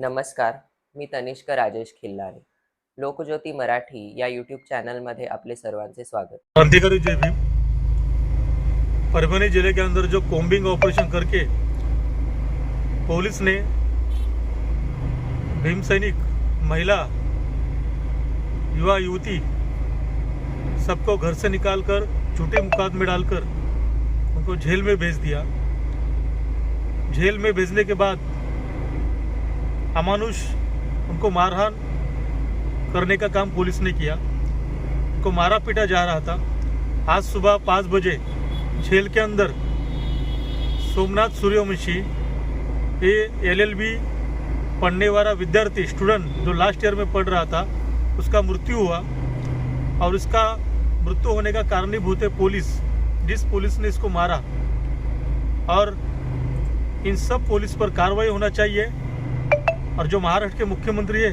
नमस्कार, मी तनिष्क राजेश खिल्लारे. लोकज्योती मराठी या यूट्यूब चॅनलमध्ये आपले सर्वांचे स्वागत. क्रांतिकारी जय भीम. परभनी ज़िले के अंदर जो कोम्बिंग ऑपरेशन करके पुलिस ने भीम सैनिक, महिला, युवा, युवती सबको घर से निकालकर, झूठे मुकदमे डालकर उनको जेल में भेज दिया। जेल में भेजने के बाद अमानुष उनको मारहान करने का काम पुलिस ने किया। उनको मारा पीटा जा रहा था। आज सुबह पाँच बजे जेल के अंदर सोमनाथ सूर्यवंशी, ये एलएलबी पढ़ने वाला विद्यार्थी स्टूडेंट जो लास्ट ईयर में पढ़ रहा था, उसका मृत्यु हुआ और इसका मृत्यु होने का कारणीभूत है पुलिस। जिस पुलिस ने इसको मारा। और इन सब पुलिस पर कार्रवाई होना चाहिए। और जो महाराष्ट्र के मुख्यमंत्री है,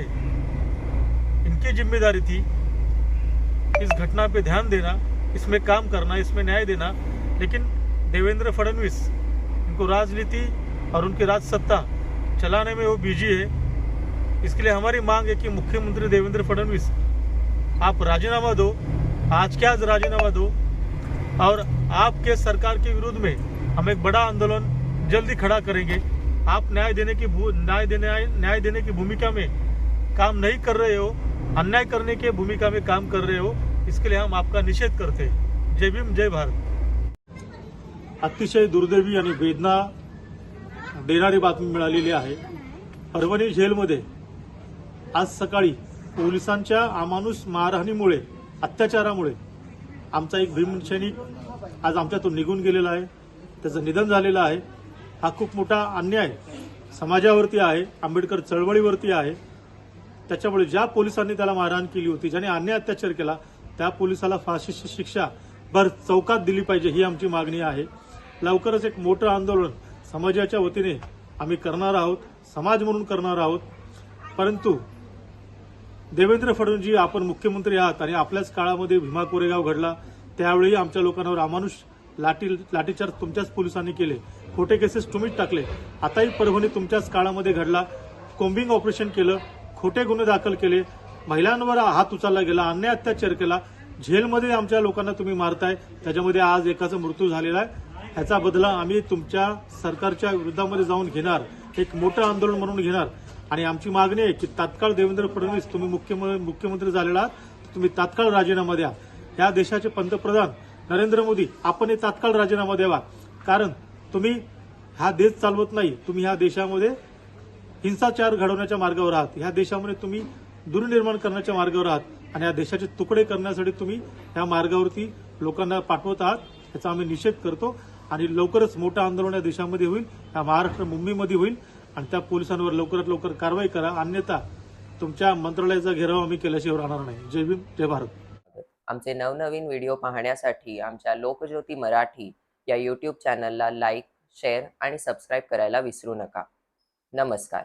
इनकी ज़िम्मेदारी थी इस घटना पे ध्यान देना, इसमें काम करना, इसमें न्याय देना। लेकिन देवेंद्र फडणवीस, इनको राजनीति और उनकी राज सत्ता चलाने में वो बिज़ी है। इसके लिए हमारी मांग है कि मुख्यमंत्री देवेंद्र फडणवीस, आप राजीनामा दो, आज के आज राजीनामा दो। और आपके सरकार के विरोध में हम एक बड़ा आंदोलन जल्दी खड़ा करेंगे। आप न्याय देने की भू- न्याय देने न्याय देने की भूमिका में काम नहीं कर रहे हो अन्याय करने की भूमिका में काम कर रहे हो इसके लिए हम आपका निषेध करते हैं। जय भीम जय भारत। अतिशय दुर्दैवी आणि वेदना देणारी बातमी मिळालेली आहे. परभणी जेलमध्ये आज सकाळी पोलिसांच्या अमानुष मारहाणीमुळे अत्याचारामुळे आमचा एक भीमसैनिक आज आमच्यातून निघून गेलेला आहे. त्याचं निधन झालेलं आहे. हा खूप मोठा अन्याय समाजावरती आहे आंबेडकर चळवळीवरती आहे. त्याच्यामुळे ज्या पोलिसांनी त्याला मारहाण केली होती ज्याने अन्याय अत्याचार केला त्या पोलिसाला फाशीची शिक्षा भर चौकात दिली पाहिजे ही आमची मागणी आहे. लवकरच एक मोठं आंदोलन समाजाच्या वतीने आम्ही करणार आहोत समाज म्हणून करणार आहोत. परंतु देवेंद्र फडणवीसजी आपण मुख्यमंत्री आहात आणि आपल्याच काळामध्ये भीमा कोरेगाव घडला त्यावेळी आमच्या लोकांवर अमानुष लाठी लाठीचार्ज तुमच्याच पोलिसांनी केले. खोटे केसेस तुम्हीच टाकले. आताही परभणी तुमच्याच काळामध्ये घडला. कोम्बिंग ऑपरेशन केलं खोटे गुन्हे दाखल केले. महिलांवर हात उचलला गेला अन्याय अत्याचार केला. झेलमध्ये आमच्या लोकांना तुम्ही मारताय. त्याच्यामध्ये आज एकाचा मृत्यू झालेला आहे. ह्याचा बदला आम्ही तुमच्या सरकारच्या विरोधामध्ये जाऊन घेणार. एक मोठं आंदोलन म्हणून घेणार. आणि आमची मागणी आहे की तात्काळ देवेंद्र फडणवीस तुम्ही मुख्यम- मुख्यमंत्री झालेला आहात तुम्ही तात्काळ राजीनामा द्या. या देशाचे पंतप्रधान नरेंद्र मोदी आपण हे तात्काळ राजीनामा द्यावा. कारण तुम्ही हा देश चालवत नाही तुम्ही ह्या देशामध्ये हिंसाचार घडवण्याच्या मार्गावर आहात. ह्या देशामध्ये तुम्ही दुर्निर्माण करण्याच्या मार्गावर आहात आणि या देशाचे तुकडे करण्यासाठी तुम्ही ह्या मार्गावरती लोकांना पाठवत आहात याचा आम्ही निषेध करतो आणि लवकरच मोठं आंदोलन या देशामध्ये होईल या महाराष्ट्र मुंबईमध्ये होईल आणि त्या पोलिसांवर लवकरात लवकर कारवाई करा अन्यथा तुमच्या मंत्रालयाचा घेराव आम्ही केल्याशिवाय राहणार नाही. जय भीम जय भारत. आमचे नवनवीन व्हिडिओ पाहण्यासाठी आमच्या लोकज्योती मराठी या यूट्यूब चॅनलला लाईक शेअर आणि सबस्क्राईब करायला विसरू नका. नमस्कार.